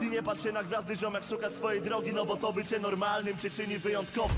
I nie patrz się na gwiazdy, ziomek szuka swojej drogi No bo to bycie normalnym cię czyni wyjątkowym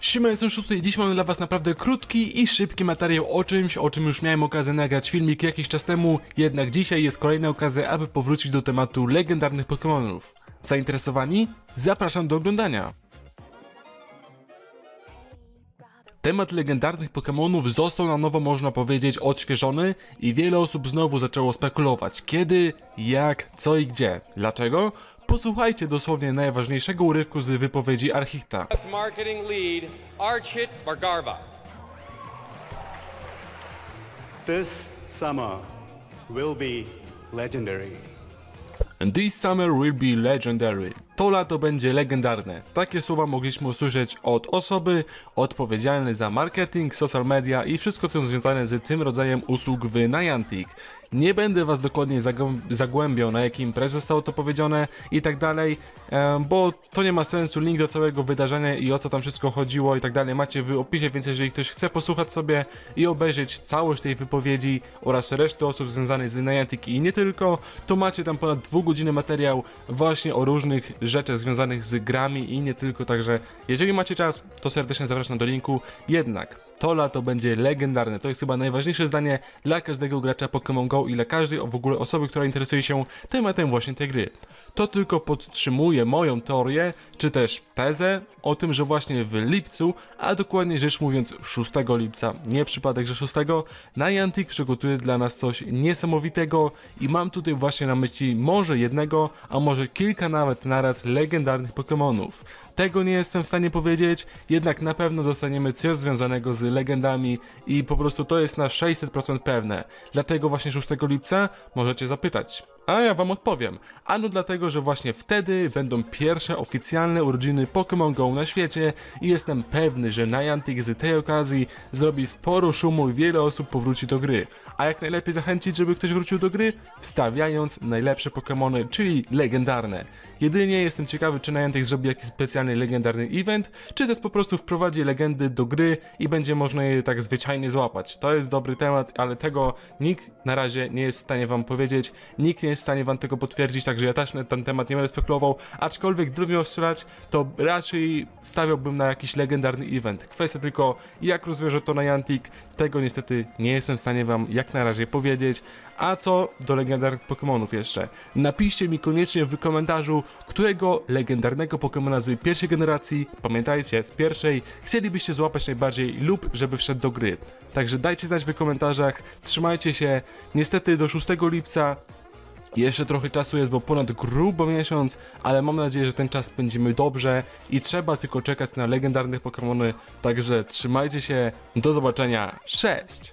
Siema, jestem szósty i dziś mamy dla was naprawdę krótki i szybki materiał o czymś, o czym już miałem okazję nagrać filmik jakiś czas temu, jednak dzisiaj jest kolejna okazja, aby powrócić do tematu legendarnych Pokémonów. Zainteresowani? Zapraszam do oglądania. Temat legendarnych Pokémonów został na nowo, można powiedzieć, odświeżony i wiele osób znowu zaczęło spekulować kiedy, jak, co i gdzie. Dlaczego? Posłuchajcie dosłownie najważniejszego urywku z wypowiedzi. That's marketing lead Archit Bargarva. This summer will be legendary. This summer will be legendary. To lato będzie legendarne. Takie słowa mogliśmy usłyszeć od osoby odpowiedzialnej za marketing, social media i wszystko co związane z tym rodzajem usług w Niantic. Nie będę was dokładnie zagłębiał na jakiej imprezie zostało to powiedziane i tak dalej, bo to nie ma sensu. Link do całego wydarzenia i o co tam wszystko chodziło i tak dalej macie w opisie, więc jeżeli ktoś chce posłuchać sobie i obejrzeć całość tej wypowiedzi oraz reszty osób związanych z Niantic i nie tylko, to macie tam ponad dwugodzinny materiał właśnie o różnych rzeczach związanych z grami i nie tylko, także jeżeli macie czas, to serdecznie zapraszam do linku. Jednak to lato będzie legendarne, to jest chyba najważniejsze zdanie dla każdego gracza Pokémon Go i dla każdej w ogóle osoby, która interesuje się tematem właśnie tej gry. To tylko podtrzymuje moją teorię, czy też tezę o tym, że właśnie w lipcu, a dokładnie rzecz mówiąc 6 lipca, nie przypadek, że 6, Niantic przygotuje dla nas coś niesamowitego i mam tutaj właśnie na myśli może jednego, a może kilka nawet naraz legendarnych Pokémonów. Tego nie jestem w stanie powiedzieć, jednak na pewno dostaniemy coś związanego z legendami i po prostu to jest na 600% pewne. Dlaczego właśnie 6 lipca? Możecie zapytać. A ja wam odpowiem. Ano dlatego, że właśnie wtedy będą pierwsze oficjalne urodziny Pokémon Go na świecie i jestem pewny, że Niantic z tej okazji zrobi sporo szumu i wiele osób powróci do gry. A jak najlepiej zachęcić, żeby ktoś wrócił do gry? Wstawiając najlepsze Pokémony, czyli legendarne. Jedynie jestem ciekawy, czy Niantic zrobi jakiś specjalny legendarny event, czy też po prostu wprowadzi legendy do gry i będzie można je tak zwyczajnie złapać. To jest dobry temat, ale tego nikt na razie nie jest w stanie wam powiedzieć, nikt nie jest w stanie wam tego potwierdzić, także ja też na ten temat nie będę spekulował, aczkolwiek gdybym miał strzelać, to raczej stawiałbym na jakiś legendarny event. Kwestia tylko, jak rozwiąże to Niantic, tego niestety nie jestem w stanie wam jak na razie powiedzieć. A co do legendarnych Pokémonów jeszcze? Napiszcie mi koniecznie w komentarzu, którego legendarnego Pokémona z pierwszej generacji, pamiętajcie, z pierwszej, chcielibyście złapać najbardziej lub żeby wszedł do gry. Także dajcie znać w komentarzach, trzymajcie się. Niestety do 6 lipca jeszcze trochę czasu jest, bo ponad grubo miesiąc, ale mam nadzieję, że ten czas spędzimy dobrze i trzeba tylko czekać na legendarne Pokémony, także trzymajcie się, do zobaczenia, cześć!